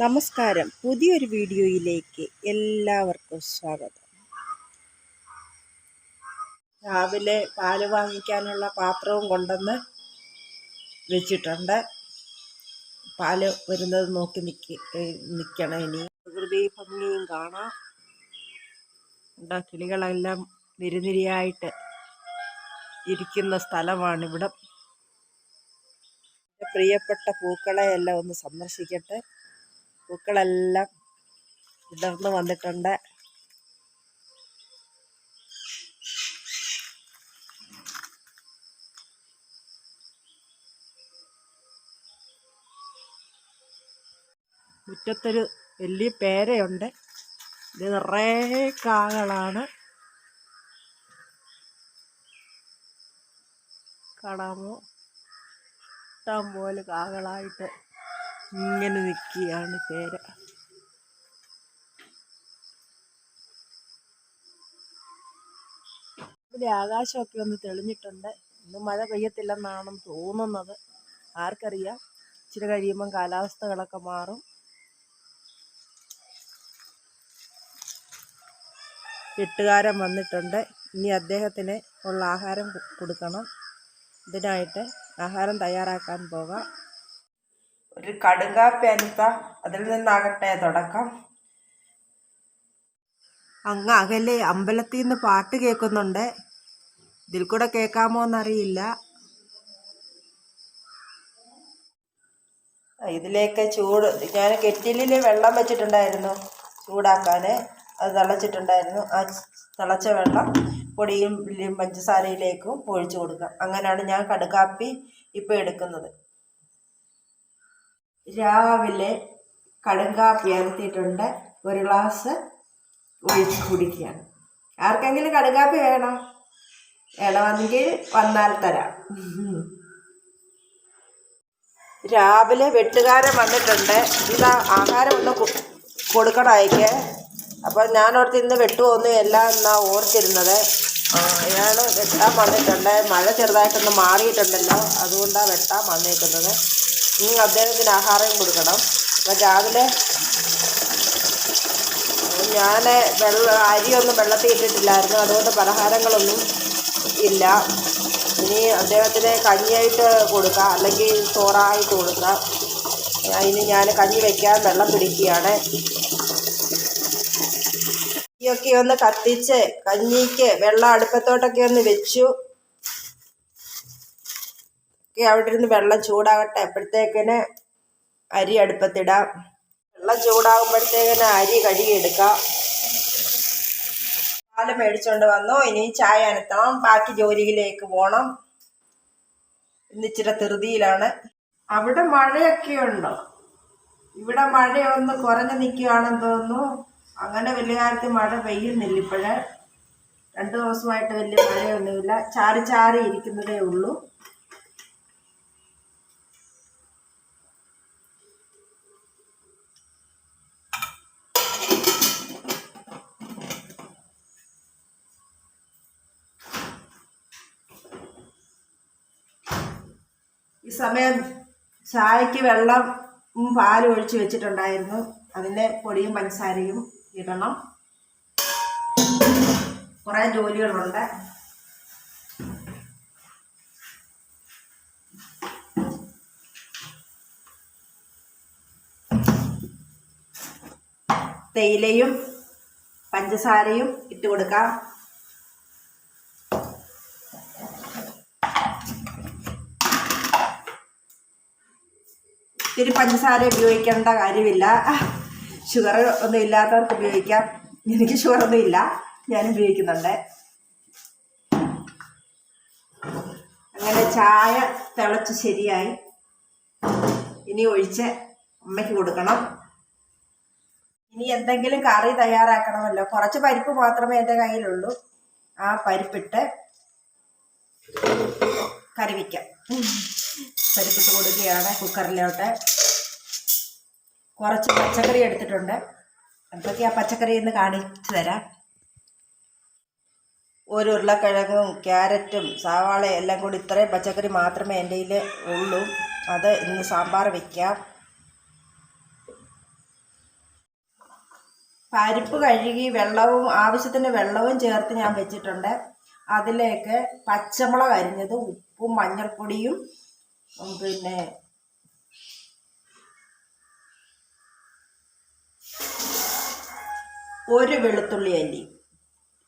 നമസ്കാരം. പുതിയൊരു വീഡിയോയിലേക്ക് എല്ലാവർക്കും സ്വാഗതം. രാവിലെ പാൽ വാങ്ങിക്കാനുള്ള പാത്രവും കൊണ്ടുവന്ന് വെച്ചിട്ടുണ്ട്. പാൽ വരുന്നത് നോക്കി നിൽക്കി നിൽക്കണം ഇനി. പ്രകൃതി ഭംഗിയും കാണാം. ഇവിടെ കിളികളെല്ലാം നിരനിരയായിട്ട് ഇരിക്കുന്ന സ്ഥലമാണിവിടെ. പ്രിയപ്പെട്ട പൂക്കളെ എല്ലാം ഒന്ന് സന്ദർശിക്കട്ടെ. പൂക്കളെല്ലാം വിടർന്ന് വന്നിട്ടുണ്ട്. മുറ്റത്തൊരു വലിയ പേരയുണ്ട്. ഇത് നിറയെ കാകളാണ് കാണാമോ? ഇഷ്ടം പോലെ കാകളായിട്ട് ഇങ്ങനെ നിൽക്കുകയാണ് പേര. ഇതിലെ ആകാശമൊക്കെ ഒന്ന് തെളിഞ്ഞിട്ടുണ്ട്. ഇന്ന് മഴ പെയ്യത്തില്ലെന്നാണ് തോന്നുന്നത്. ആർക്കറിയാം. ഇച്ചിരി കഴിയുമ്പം കാലാവസ്ഥകളൊക്കെ മാറും. എട്ടുകാരൻ വന്നിട്ടുണ്ട്. ഇനി അദ്ദേഹത്തിന് ഉള്ള ആഹാരം കൊടുക്കണം. ഇതിനായിട്ട് ആഹാരം തയ്യാറാക്കാൻ പോകാം. ഒരു കടുങ്കാപ്പി അനിത്ത അതിൽ നിന്നാകട്ടെ തുടക്കം. അങ്ങ് അകലെ അമ്പലത്തിൽ നിന്ന് പാട്ട് കേൾക്കുന്നുണ്ട്. ഇതിൽ കൂടെ കേൾക്കാമോ എന്നറിയില്ല. ഇതിലേക്ക് ചൂട് ഞാൻ കെറ്റിലിൽ വെള്ളം വെച്ചിട്ടുണ്ടായിരുന്നു ചൂടാക്കാൻ അത് തിളച്ചിട്ടുണ്ടായിരുന്നു. ആ തിളച്ച വെള്ളം പൊടിയും പഞ്ചസാരയിലേക്കും ഒഴിച്ചു കൊടുക്കാം. അങ്ങനെയാണ് ഞാൻ കടുകാപ്പി ഇപ്പോൾ എടുക്കുന്നത്. രാവിലെ കടുങ്കാപ്പി അരത്തിയിട്ടുണ്ട്. ഒരു ഗ്ലാസ് ഒഴിച്ച് കുടിക്കുകയാണ്. ആർക്കെങ്കിലും കടുങ്കാപ്പി വേണോ? വേണമെങ്കിൽ വന്നാൽ തരാം. രാവിലെ വെട്ടുകാരൻ വന്നിട്ടുണ്ട്. ഇതാ ആഹാരം ഒന്ന് കൊ- കൊടുക്കണം അയക്ക് അപ്പോൾ ഞാനോർത്ത് ഇന്ന് വെട്ടുമൊന്നും എല്ലാം എന്നാ ഓർത്തിരുന്നത്. ഞാൻ വെട്ടാൻ വന്നിട്ടുണ്ട്. മഴ ചെറുതായിട്ടൊന്ന് മാറിയിട്ടുണ്ടല്ലോ. അതുകൊണ്ടാണ് വെട്ടാൻ വന്നേക്കുന്നത്. ഇനി അദ്ദേഹത്തിന് ആഹാരം കൊടുക്കണം. അപ്പം രാവിലെ ഞാൻ വെള്ള അരിയൊന്നും വെള്ളത്തിൽ ഇട്ടിട്ടില്ലായിരുന്നു. അതുകൊണ്ട് പലഹാരങ്ങളൊന്നും ഇല്ല. ഇനി അദ്ദേഹത്തിന് കഞ്ഞിയായിട്ട് കൊടുക്കാം. അല്ലെങ്കിൽ ചോറായിട്ട് കൊടുക്കാം. അതിന് ഞാൻ കഞ്ഞി വയ്ക്കാൻ വെള്ളം പിടിക്കുകയാണ്. ഒക്കെ ഒന്ന് കത്തിച്ച് കഞ്ഞിക്ക് വെള്ളം അടുപ്പത്തോട്ടൊക്കെ ഒന്ന് വെച്ചു. ഒക്കെ അവിടെ ഇരുന്ന് വെള്ളം ചൂടാകട്ടെ അപ്പോഴത്തേക്കിന് അരി അടുപ്പത്തിടാം. വെള്ളം ചൂടാകുമ്പോഴത്തേക്കിന് അരി കഴുകിയെടുക്കാം. പാൽ മേടിച്ചുകൊണ്ട് വന്നു. ഇനി ചായ അനത്തണം. ബാക്കി ജോലിയിലേക്ക് പോകണം ഇന്നിച്ചിരി ധൃതിയിലാണ്. അവിടെ മഴയൊക്കെ ഉണ്ടോ? ഇവിടെ മഴയൊന്ന് കുറഞ്ഞു നിൽക്കുകയാണെന്ന് തോന്നുന്നു. അങ്ങനെ വലിയ കാര്യത്തിൽ മഴ പെയ്യുന്നില്ല ഇപ്പോഴേ. രണ്ടു ദിവസമായിട്ട് വലിയ മഴയൊന്നുമില്ല. ചാറി ചാറി ഇരിക്കുന്നതേ ഉള്ളൂ. സമയം ചായക്ക് വെള്ളം പാലും ഒഴിച്ച് വെച്ചിട്ടുണ്ടായിരുന്നു. അതിന്റെ പൊടിയും പഞ്ചസാരയും ഇടണം. കുറേ ജോലികളുണ്ട്. തേയിലയും പഞ്ചസാരയും ഇട്ട് കൊടുക്കാം ഇത്തിരി പഞ്ചസാര ഉപയോഗിക്കേണ്ട കാര്യമില്ല. ഷുഗർ ഒന്നും ഇല്ലാത്തവർക്ക് ഉപയോഗിക്കാം. എനിക്ക് ഷുഗർ ഒന്നും ഇല്ല. ഞാൻ ഉപയോഗിക്കുന്നുണ്ട്. അങ്ങനെ ചായ തിളച്ച് ശരിയായി. ഇനി ഒഴിച്ച് അമ്മയ്ക്ക് കൊടുക്കണം. ഇനി എന്തെങ്കിലും കറി തയ്യാറാക്കണമല്ലോ. കുറച്ച് പരിപ്പ് മാത്രമേ എന്റെ കയ്യിലുള്ളൂ. ആ പരിപ്പിട്ട് കറി വയ്ക്കാം പരിപ്പിട്ട് കൊടുക്കുകയാണ് കുക്കറിലോട്ട്. കുറച്ച് പച്ചക്കറി എടുത്തിട്ടുണ്ട്. എന്തൊക്കെ ആ പച്ചക്കറി ഒന്ന് കാണിച്ചു തരാം. ഒരു ഉരുളക്കിഴങ്ങും ക്യാരറ്റും സവാളയും എല്ലാം കൂടി ഇത്രയും പച്ചക്കറി മാത്രമേ എന്റെ കയ്യിൽ ഉള്ളൂ. അത് ഇന്ന് സാമ്പാർ വയ്ക്കാം പരിപ്പ് കഴുകി വെള്ളവും ആവശ്യത്തിന് വെള്ളവും ചേർത്ത് ഞാൻ വെച്ചിട്ടുണ്ട്. അതിലേക്ക് പച്ചമുളക് അരിഞ്ഞത് ഉപ്പും മഞ്ഞൾപ്പൊടിയും പിന്നെ ഒരു വെളുത്തുള്ളി അല്ലി.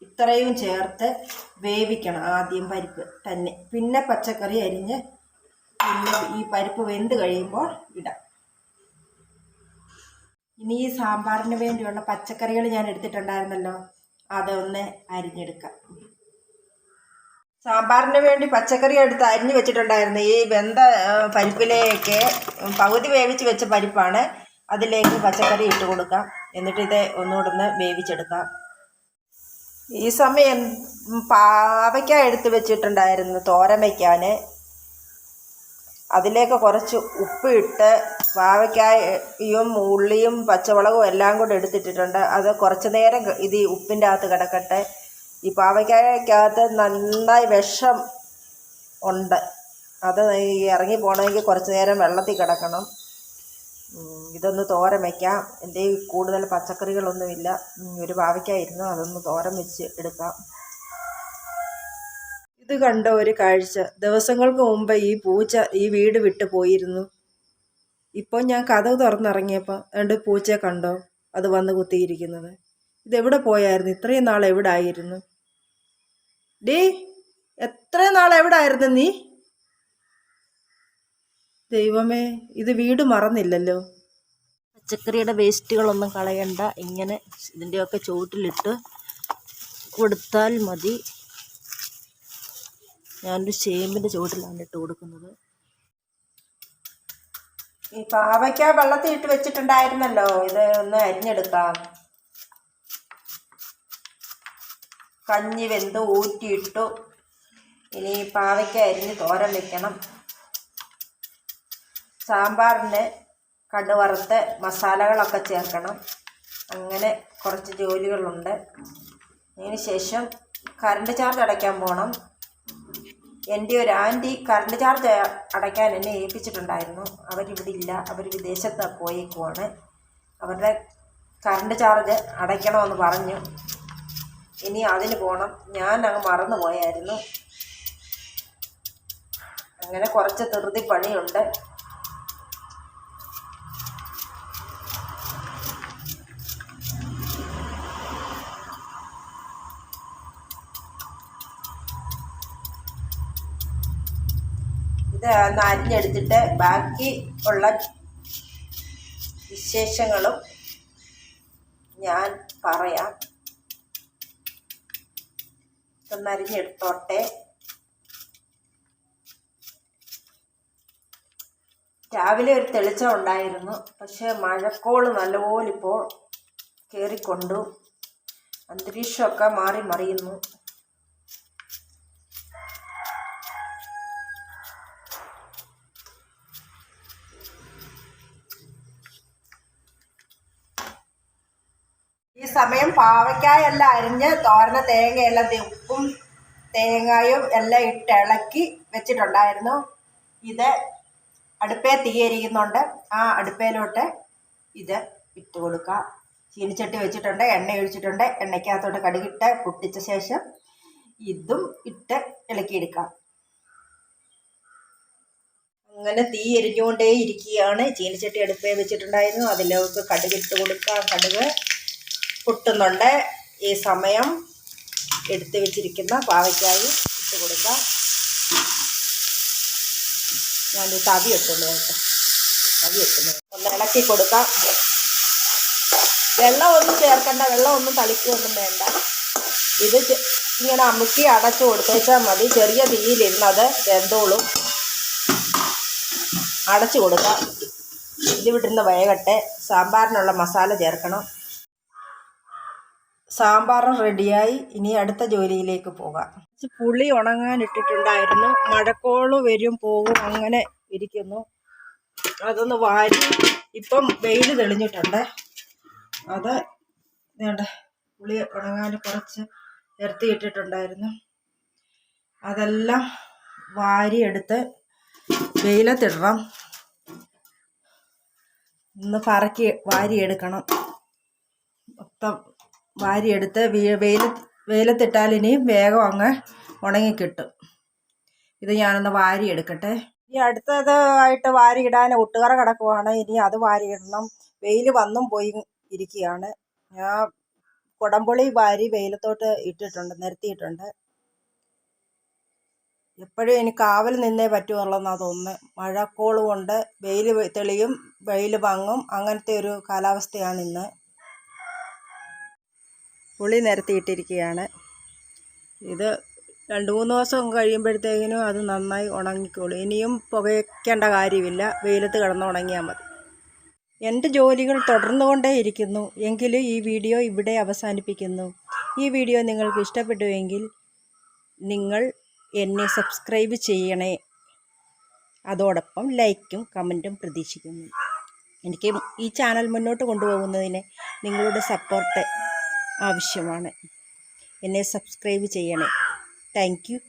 ഇത്രയും ചേർത്ത് വേവിക്കണം ആദ്യം പരിപ്പ് തന്നെ. പിന്നെ പച്ചക്കറി അരിഞ്ഞ് പിന്നെ ഈ പരിപ്പ് വെന്ത് കഴിയുമ്പോൾ ഇടാം. ഇനി ഈ സാമ്പാറിന് വേണ്ടിയുള്ള പച്ചക്കറികൾ ഞാൻ എടുത്തിട്ടുണ്ടായിരുന്നല്ലോ. അതൊന്ന് അരിഞ്ഞെടുക്കാം. സാമ്പാറിന് വേണ്ടി പച്ചക്കറി എടുത്ത് അരിഞ്ഞു വെച്ചിട്ടുണ്ടായിരുന്നു. ഈ വെന്ത പരിപ്പിലേക്ക് പകുതി വേവിച്ച് വെച്ച പരിപ്പാണ്. അതിലേക്ക് പച്ചക്കറി ഇട്ട് കൊടുക്കാം. എന്നിട്ട് ഇത് ഒന്നുകൂടെ ഒന്ന് വേവിച്ചെടുക്കാം. ഈ സമയം പാവയ്ക്ക എടുത്ത് വെച്ചിട്ടുണ്ടായിരുന്നു തോരൻ വയ്ക്കാൻ അതിലേക്ക് കുറച്ച് ഉപ്പ് ഇട്ട് പാവയ്ക്കായും ഉള്ളിയും പച്ചമുളകും എല്ലാം കൂടെ എടുത്തിട്ടിട്ടുണ്ട്. അത് കുറച്ച് നേരം ഇത് ഉപ്പിന്റെ അകത്ത് കിടക്കട്ടെ. ഈ പാവയ്ക്കായ്ക്കകത്ത് നന്നായി വിഷം ഉണ്ട്. അത് ഈ ഇറങ്ങി പോകണമെങ്കിൽ കുറച്ച് നേരം വെള്ളത്തിൽ കിടക്കണം. ഇതൊന്ന് തോരൻ വയ്ക്കാം എന്റെ കൂടുതൽ പച്ചക്കറികളൊന്നുമില്ല. ഒരു പാവയ്ക്കായിരുന്നു അതൊന്ന് തോരൻ വെച്ച് എടുക്കാം. ഇത് കണ്ട ഒരു കാഴ്ച. ദിവസങ്ങൾക്ക് മുമ്പ് ഈ പൂച്ച ഈ വീട് വിട്ട് പോയിരുന്നു. ഇപ്പോൾ ഞാൻ കഥ തുറന്നിറങ്ങിയപ്പോൾ രണ്ട് പൂച്ചയെ കണ്ടോ? അത് വന്ന് കുത്തിയിരിക്കുന്നത്. ഇതെവിടെ പോയായിരുന്നു? ഇത്രയും നാൾ എവിടെ ആയിരുന്നു ഡീ എത്ര നാൾ എവിടെ ആയിരുന്നു നീ? ദൈവമേ ഇത് വീട് മറന്നില്ലല്ലോ. പച്ചക്കറിയുടെ വേസ്റ്റുകളൊന്നും കളയണ്ട. ഇങ്ങനെ ഇതിന്റെയൊക്കെ ചുവട്ടിലിട്ട് കൊടുത്താൽ മതി. ഞാനൊരു ചേമ്പിന്റെ ചുവട്ടിലാണ് ഇട്ട് കൊടുക്കുന്നത്. ഈ പാവയ്ക്ക വെള്ളത്തിൽ ഇട്ട് വെച്ചിട്ടുണ്ടായിരുന്നല്ലോ. ഇത് ഒന്ന് അരിഞ്ഞെടുക്കാം. കഞ്ഞി വെന്ത് ഊറ്റിയിട്ടു. ഇനി പാവയ്ക്ക അരിഞ്ഞ് തോരൻ വെക്കണം. സാമ്പാറിന് കടുവറുത്ത് മസാലകളൊക്കെ ചേർക്കണം. അങ്ങനെ കുറച്ച് ജോലികളുണ്ട്. അതിന് ശേഷം കറണ്ട് ചാർജ് അടയ്ക്കാൻ പോകണം എന്റെ ഒരു ആന്റി കറണ്ട് ചാർജ് അടയ്ക്കാൻ എന്നെ ഏൽപ്പിച്ചിട്ടുണ്ടായിരുന്നു. അവരിവിടെ ഇല്ല. അവർ വിദേശത്ത് പോയേക്കുവാണ്. അവരുടെ കറണ്ട് ചാർജ് അടയ്ക്കണമെന്ന് പറഞ്ഞു. ഇനി അതിന് പോകണം ഞാൻ അങ്ങ് മറന്നു പോയായിരുന്നു. അങ്ങനെ കുറച്ച് ധൃതി പണിയുണ്ട്. ഇത് ഒന്ന് അരിഞ്ഞെടുത്തിട്ട് ബാക്കി ഉള്ള വിശേഷങ്ങളും ഞാൻ പറയാം. ഇതൊന്ന് അരിഞ്ഞെടുത്തോട്ടെ രാവിലെ ഒരു തെളിച്ചം ഉണ്ടായിരുന്നു. പക്ഷേ മഴക്കോൾ നല്ലപോലെ ഇപ്പോൾ കയറിക്കൊണ്ടു അന്തരീക്ഷമൊക്കെ മാറി മറിയുന്നു. ഈ സമയം പാവയ്ക്കായെല്ലാം അരിഞ്ഞ് തോരന തേങ്ങയെല്ലാം ഉപ്പും തേങ്ങയും എല്ലാം ഇട്ട് ഇളക്കി വെച്ചിട്ടുണ്ടായിരുന്നു. ഇത് അടുപ്പേ തീയരിക്കുന്നുണ്ട്. ആ അടുപ്പയിലോട്ട് ഇത് ഇട്ട് കൊടുക്കുക. ചീനിച്ചട്ടി വെച്ചിട്ടുണ്ട് എണ്ണ ഒഴിച്ചിട്ടുണ്ട് എണ്ണയ്ക്കകത്തോട്ട് കടുകിട്ട് പൊട്ടിച്ച ശേഷം ഇതും ഇട്ട് ഇളക്കിയെടുക്കാം അങ്ങനെ തീ എരിഞ്ഞുകൊണ്ടേ ഇരിക്കുകയാണ് ചീനിച്ചട്ടി അടുപ്പേ വെച്ചിട്ടുണ്ടായിരുന്നു. അതിലേക്ക് കടുകിട്ട് കൊടുക്കാം കടുക് പൊട്ടുന്നുണ്ട്. ഈ സമയം എടുത്ത് വെച്ചിരിക്കുന്ന പാവയ്ക്കായി ഇട്ട് കൊടുക്കാം. ഞാൻ തവി ഇട്ടുള്ളൂ കേട്ടോ. തവി ഇട്ടുന്നു ഒന്ന് ഇളക്കി കൊടുക്കാം. വെള്ളം ഒന്നും ചേർക്കണ്ട വെള്ളം ഒന്നും തളിക്കുകയൊന്നും വേണ്ട. ഇത് ഇങ്ങനെ അമുക്കി അടച്ചു കൊടുത്തേച്ചാൽ മതി. ചെറിയ തീയിലിരുന്നത് വെന്തോളും. അടച്ചു കൊടുക്കാം. ഇത് വിട്ടിരുന്ന് വേകട്ടെ സാമ്പാറിനുള്ള മസാല ചേർക്കണം. സാമ്പാറും റെഡിയായി. ഇനി അടുത്ത ജോലിയിലേക്ക് പോകാം. പുളി ഉണങ്ങാൻ ഇട്ടിട്ടുണ്ടായിരുന്നു. മഴക്കോൾ വരും പോകും അങ്ങനെ ഇരിക്കുന്നു. അതൊന്ന് വാരി ഇപ്പം വെയിൽ തെളിഞ്ഞിട്ടുണ്ട്. അത് വേണ്ട പുളി ഉണങ്ങാൻ കുറച്ച് നിർത്തിയിട്ടിട്ടുണ്ടായിരുന്നു അതെല്ലാം വാരിയെടുത്ത് വെയിലത്തിടണം. ഒന്ന് പറക്കി വാരിയെടുക്കണം മൊത്തം വാരിയെടുത്ത് വെയിൽ വെയിലത്തിട്ടാൽ ഇനിയും വേഗം അങ്ങ് ഉണങ്ങിക്കിട്ടും. ഇത് ഞാനൊന്ന് വാരിയെടുക്കട്ടെ. ഇനി അടുത്തത് ആയിട്ട് വാരിയിടാൻ ഒട്ടുകറ കിടക്കുവാണ്. ഇനി അത് വാരിയിടണം. വെയിൽ വന്നും പോയി ഇരിക്കുകയാണ്. ഞാൻ കുടംപുളി വാരി വെയിലത്തോട്ട് ഇട്ടിട്ടുണ്ട് നിരത്തിയിട്ടുണ്ട്. എപ്പോഴും എനിക്ക് കാവൽ നിന്നേ പറ്റുമുള്ളതെന്നാണ് തോന്നുന്നത് മഴക്കോളും ഉണ്ട് വെയിൽ തെളിയും വെയിൽ വാങ്ങും അങ്ങനത്തെ ഒരു കാലാവസ്ഥയാണ് ഇന്ന്. പുളി നിരത്തിയിട്ടിരിക്കുകയാണ്. ഇത് രണ്ട് മൂന്ന് ദിവസം കഴിയുമ്പോഴത്തേക്കിനും അത് നന്നായി ഉണങ്ങിക്കോളും. ഇനിയും പുകയ്ക്കേണ്ട കാര്യമില്ല. വെയിലത്ത് കിടന്ന് ഉണങ്ങിയാൽ മതി. എന്റെ ജോലികൾ തുടർന്നുകൊണ്ടേയിരിക്കുന്നു എങ്കിലും ഈ വീഡിയോ ഇവിടെ അവസാനിപ്പിക്കുന്നു. ഈ വീഡിയോ നിങ്ങൾക്ക് ഇഷ്ടപ്പെട്ടുവെങ്കിൽ നിങ്ങൾ എന്നെ സബ്സ്ക്രൈബ് ചെയ്യണേ. അതോടൊപ്പം ലൈക്കും കമന്റും പ്രതീക്ഷിക്കുന്നു. എനിക്ക് ഈ ചാനൽ മുന്നോട്ട് കൊണ്ടുപോകുന്നതിന് നിങ്ങളുടെ സപ്പോർട്ട് ആവശ്യമാണ്. എന്നെ സബ്സ്ക്രൈബ് ചെയ്യണേ. താങ്ക്